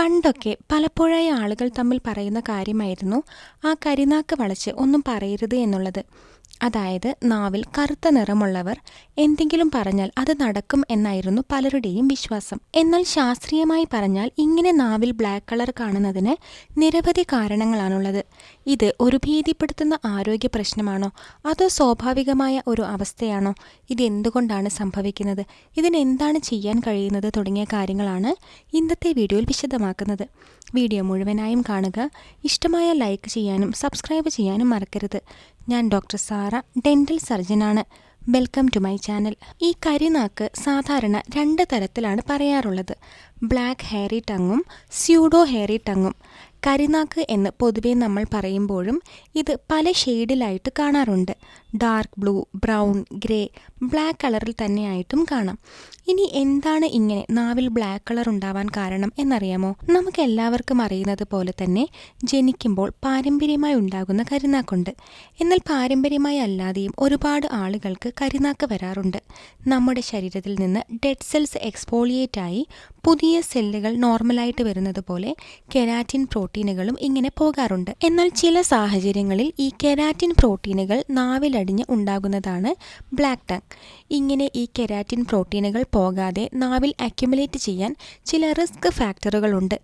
പണ്ടൊക്കെ പലപ്പോഴായി ആളുകൾ തമ്മിൽ പറയുന്ന കാര്യമായിരുന്നു ആ കരിനാക്ക് വളച്ച് ഒന്നും പറയരുത് എന്നുള്ളത്. അതായത് നാവിൽ കറുത്ത നിറമുള്ളവർ എന്തെങ്കിലും പറഞ്ഞാൽ അത് നടക്കും എന്നായിരുന്നു പലരുടെയും വിശ്വാസം. എന്നാൽ ശാസ്ത്രീയമായി പറഞ്ഞാൽ ഇങ്ങനെ നാവിൽ ബ്ലാക്ക് കളർ കാണുന്നതിന് നിരവധി കാരണങ്ങളാണുള്ളത്. ഇത് ഒരു ഭീതിപ്പെടുത്തുന്ന ആരോഗ്യ പ്രശ്നമാണോ? അതോ സ്വാഭാവികമായ ഒരു അവസ്ഥയാണോ? ഇത് എന്തുകൊണ്ടാണ് സംഭവിക്കുന്നത്? ഇതിനെന്താണ് ചെയ്യാൻ കഴിയുന്നത് തുടങ്ങിയ കാര്യങ്ങളാണ് ഇന്നത്തെ വീഡിയോയിൽ വിശദമാക്കുന്നത്. വീഡിയോ മുഴുവനായും കാണുക. ഇഷ്ടമായ ലൈക്ക് ചെയ്യാനും സബ്സ്ക്രൈബ് ചെയ്യാനും മറക്കരുത്. ഞാൻ doctor Sara dental സർജനാണ്. Welcome to my channel. ഈ കരിനാക്ക് സാധാരണ രണ്ട് തരത്തിലാണ് പറയാറുള്ളത്. ബ്ലാക്ക് ഹെയറി ടങ്ങും സ്യൂഡോ ഹെയറി ടങ്ങും. കരിനാക്ക് എന്ന് പൊതുവേ നമ്മൾ പറയുമ്പോഴും ഇത് പല ഷെയ്ഡിലായിട്ട് കാണാറുണ്ട്. Dark blue brown grey black കളറിൽ തന്നെയായിട്ടും കാണാം. ഇനി എന്താണ് ഇങ്ങനെ നാവിൽ ബ്ലാക്ക് കളർ ഉണ്ടാവാൻ കാരണം എന്നറിയാമോ? നമുക്ക് എല്ലാവർക്കും അറിയുന്നത് പോലെ തന്നെ ജനിക്കുമ്പോൾ പാരമ്പര്യമായി ഉണ്ടാകുന്ന കരിനാക്കുണ്ട്. എന്നാൽ പാരമ്പര്യമായി അല്ലാതെയും ഒരുപാട് ആളുകൾക്ക് കരിനാക്ക് വരാറുണ്ട്. നമ്മുടെ ശരീരത്തിൽ നിന്ന് ഡെഡ് സെൽസ് എക്സ്പോളിയേറ്റ് ആയി പുതിയ സെല്ലുകൾ നോർമലായിട്ട് വരുന്നത് പോലെ കെരാറ്റിൻ പ്രോട്ടീനുകളും ഇങ്ങനെ പോകാറുണ്ട്. എന്നാൽ ചില സാഹചര്യങ്ങളിൽ ഈ കെരാറ്റിൻ പ്രോട്ടീനുകൾ നാവിലടിഞ്ഞ് ഉണ്ടാകുന്നതാണ് ബ്ലാക്ക് ടങ്. ഇങ്ങനെ ഈ കെരാറ്റിൻ പ്രോട്ടീനുകൾ പോകാതെ നാവിൽ അക്യുമുലേറ്റ് ചെയ്യാൻ ചില റിസ്ക് ഫാക്ടറുകളുണ്ട്.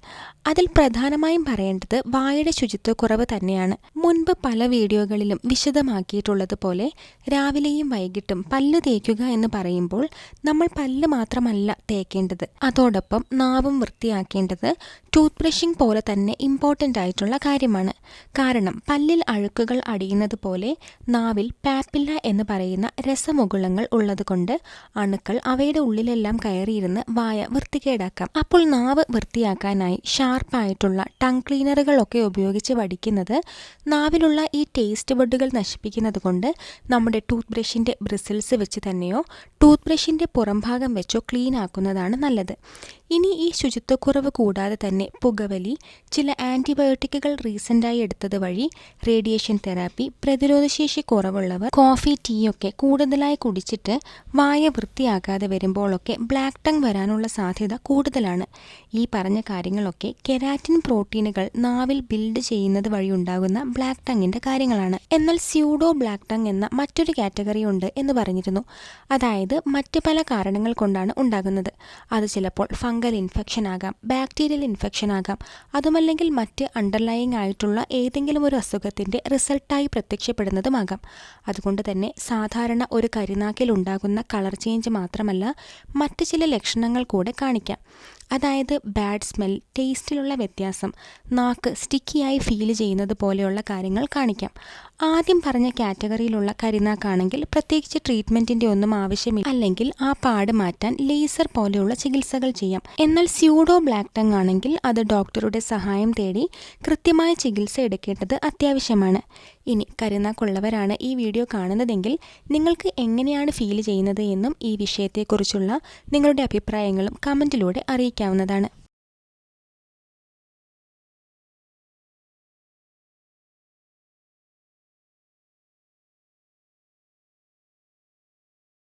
അതിൽ പ്രധാനമായും പറയേണ്ടത് വായുടെ ശുചിത്വക്കുറവ് തന്നെയാണ്. മുൻപ് പല വീഡിയോകളിലും വിശദമാക്കിയിട്ടുള്ളതുപോലെ രാവിലെയും വൈകിട്ടും പല്ല് തേക്കുക എന്ന് പറയുമ്പോൾ നമ്മൾ പല്ല് മാത്രമല്ല തേക്കേണ്ടത്. അതോടൊപ്പം നാവും വൃത്തിയാക്കേണ്ടത് ടൂത്ത് ബ്രഷിംഗ് പോലെ തന്നെ ഇമ്പോർട്ടന്റ് ആയിട്ടുള്ള കാര്യമാണ്. കാരണം പല്ലിൽ അഴുക്കുകൾ അടിയുന്നത് പോലെ നാവിൽ പാപ്പില്ല എന്ന് പറയുന്ന രസമുകുളങ്ങൾ ഉള്ളതുകൊണ്ട് അണുക്കൾ അവയുടെ ഉള്ളിലെല്ലാം കയറിയിരുന്ന് വായ വൃത്തികേടാക്കാം. അപ്പോൾ നാവ് വൃത്തിയാക്കാനായി ഷാർപ്പായിട്ടുള്ള ടങ് ക്ലീനറുകളൊക്കെ ഉപയോഗിച്ച് വടിക്കുന്നത് നാവിലുള്ള ഈ ടേസ്റ്റ് ബഡുകൾ നശിപ്പിക്കുന്നത് കൊണ്ട് നമ്മുടെ ടൂത്ത് ബ്രഷിന്റെ ബ്രിസിൽസ് വെച്ച് തന്നെയോ ടൂത്ത് ബ്രഷിന്റെ പുറംഭാഗം വെച്ചോ ക്ലീൻ ആക്കുന്നതാണ് നല്ലത്. ഇനി ഈ ശുചിത്വക്കുറവ് കൂടാതെ തന്നെ പുകവലി ചില ആന്റിബയോട്ടിക്കുകൾ റീസെന്റായി എടുത്തത് വഴി റേഡിയേഷൻ തെറാപ്പി പ്രതിരോധശേഷി കുറവുള്ളവർ കോഫി ടീ ഒക്കെ കൂടുതലായി കുടിച്ചിട്ട് വായ വൃത്തിയാക്കാതെ വരുമ്പോഴൊക്കെ ബ്ലാക്ക് ടങ് വരാനുള്ള സാധ്യത കൂടുതലാണ്. ഈ പറഞ്ഞ കാര്യങ്ങളൊക്കെ കെരാറ്റിൻ പ്രോട്ടീനുകൾ നാവിൽ ബിൽഡ് ചെയ്യുന്നത് വഴി ഉണ്ടാകുന്ന ബ്ലാക്ക് ടങ്ങിന്റെ കാര്യങ്ങളാണ്. എന്നാൽ സ്യൂഡോ ബ്ലാക്ക് ടങ് എന്ന മറ്റൊരു കാറ്റഗറി ഉണ്ട് എന്ന് പറഞ്ഞിരുന്നു. അതായത് മറ്റ് പല കാരണങ്ങൾ കൊണ്ടാണ് ഉണ്ടാകുന്നത്. അത് ചിലപ്പോൾ ഫംഗൽ ഇൻഫെക്ഷൻ ആകാം ബാക്ടീരിയൽ ഇൻഫെക്ഷൻ ആകാം അതുമല്ലെങ്കിൽ മറ്റ് അണ്ടർലൈയിങ് ആയിട്ടുള്ള ഏതെങ്കിലും ഒരു അസുഖത്തിന്റെ റിസൾട്ടായി പ്രത്യക്ഷപ്പെടുന്നതുമാകാം. അതുകൊണ്ട് തന്നെ സാധാരണ ഒരു കരിനാക്കിൽ ഉണ്ടാകുന്ന കളർ ചേഞ്ച് മാത്രമല്ല മറ്റ് ചില ലക്ഷണങ്ങൾ കൂടെ കാണിക്കാം. അതായത് ബാഡ് സ്മെൽ ടേസ്റ്റിലുള്ള വ്യത്യാസം നാക്ക് സ്റ്റിക്കിയായി ഫീൽ ചെയ്യുന്നത് പോലെയുള്ള കാര്യങ്ങൾ കാണിക്കാം. ആദ്യം പറഞ്ഞ കാറ്റഗറിയിലുള്ള കരിനാക്കാണെങ്കിൽ പ്രത്യേകിച്ച് ട്രീറ്റ്മെന്റിന്റെ ഒന്നും ആവശ്യമില്ല. അല്ലെങ്കിൽ ആ പാട് മാറ്റാൻ ലേസർ പോലെയുള്ള ചികിത്സകൾ ചെയ്യാം. എന്നാൽ സ്യൂഡോ ബ്ലാക്ക് ടങ് ആണെങ്കിൽ അത് ഡോക്ടറുടെ സഹായം തേടി കൃത്യമായ ചികിത്സ എടുക്കേണ്ടത് അത്യാവശ്യമാണ്. ഇനി കരുനാക്കുള്ളവരാണ് ഈ വീഡിയോ കാണുന്നതെങ്കിൽ നിങ്ങൾക്ക് എങ്ങനെയാണ് ഫീൽ ചെയ്യുന്നത് എന്നും ഈ വിഷയത്തെക്കുറിച്ചുള്ള നിങ്ങളുടെ അഭിപ്രായങ്ങളും കമന്റിലൂടെ അറിയിക്കാവുന്നതാണ്